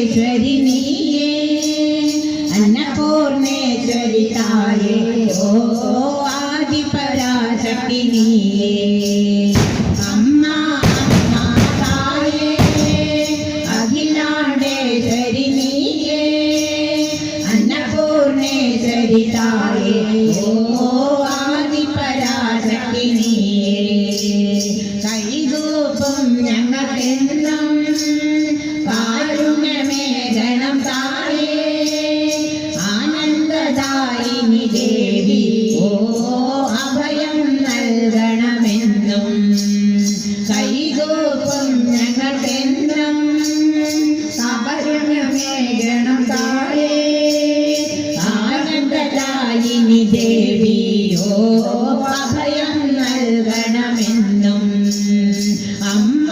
അഖിലാണ്ടേശ്വരി നീയേ അന്നപൂർണേശ്വരി തായേ ഓ ആദിപരാശക്തി നീയേ. അമ്മ അമ്മ തായേ അഖിലാണ്ടേശ്വരി നീയേ അന്നപൂർണേശ്വരി തായേ ഓ ആദിപരാശക്തി നീയേ. കൈകൂപ്പും ഞങ്ങൾക്കെന്നും നൽകണമെന്നും അമ്മ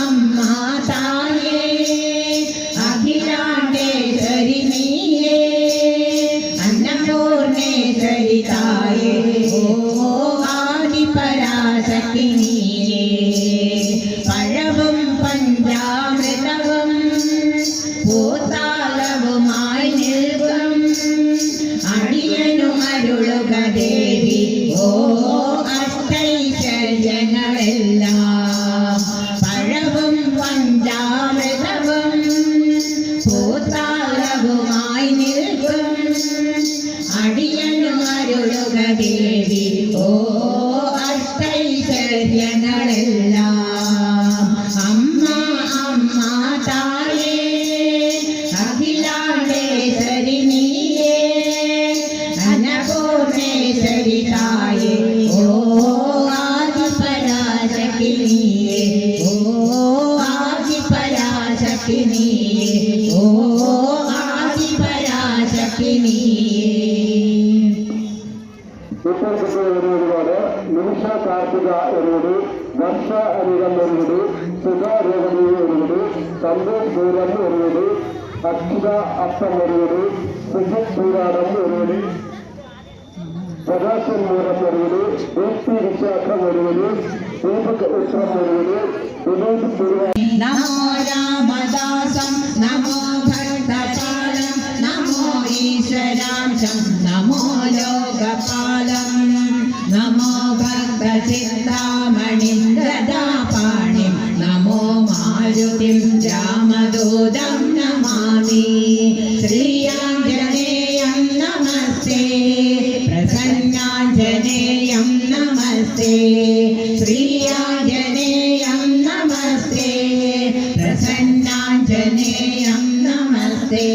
അമ്മ തായേ അഖിലാണ്ടേശ്വരി നീയേ അന്നപൂർണേശ്വരി തായേ. ആദിപരാശക്തി നീയേ ഇപ്പോൾ കിട്ടിയ ഒരുപാട് നിമിഷ കാർത്തിക ഒരുപാട് വർഷ അനികം ഒരുപാട് സുധ രേവതി ഒരുപാട് സന്തോഷ് പൂരം ഒരുപാട് അക്ഷത അപ്പൻ ഒരുപാട് സുജിത് പൂരാടം ഒരുപാട് പ്രകാശൻ മൂലം ഒരുപാട് ദീപ്തി വിശാഖം ഒരുപാട് ദീപക് ഉത്രം ഒരുപാട് വിനോദ് പൂർവ നമോ ഭക്തചിന്താമണിം ഗദാപാണിം നമോ മാരുതിം രാമദൂതം നമാമി ശ്രീയാഞ്ജനേയം നമസ്തേ പ്രസന്നാഞ്ജനേയം നമസ്തേ ശ്രീയാഞ്ജനേയം നമസ്തേ പ്രസന്നാഞ്ജനേയം നമസ്തേ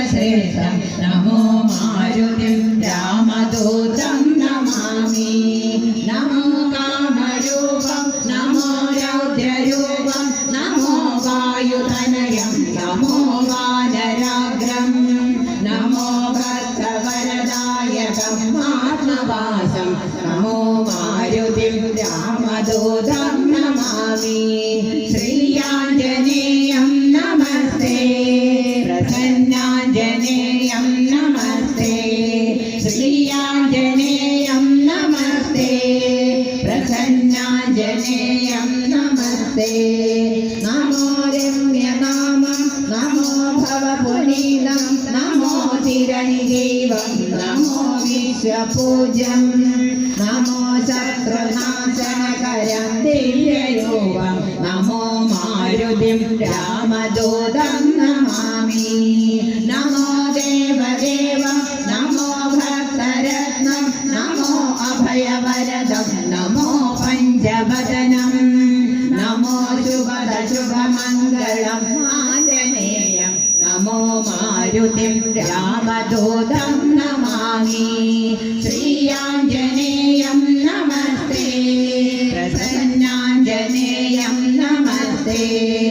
ദേവശ്രേഷ്ഠം നമോ മാരുതിം രാമദൂതം നമാമി നമോ കാമരൂപം നമോ രൗദ്രരൂപം നമോ വായുധനയം നമോ വാനരാഗ്രം നമോ ഭക്തവരദായകം ആത്മവാസം നമോ മാരുതിം രാമദൂതം നമാമി ശ്രീയാഞ്ജനേയം പ്രസന്നാഞ്ജനേയം നമസ്തേ. നമോ രമ്യനാമം നമോ ഭവപുനീതം നമോ ചിരഞ്ജീവം നമോ വിശ്വപൂജം നമോ ശത്രുനാശനകരം ദിവ്യരൂപം നമോ മാരുതിം രാമദൂതം നമാമി. നമോ ദേവദേവം നമോ ഭക്തരത്നം നമോ അഭയവരദം നമോ പഞ്ചവദനം നമോ ശുഭദ ശുഭമംഗളം ആഞ്ജനേയം. നമോ മാരുതിം രാമദൂതം നമാമി. ശ്രീയാഞ്ജനേയം നമസ്തേ. പ്രസന്നാഞ്ജനേയം നമസ്തേ.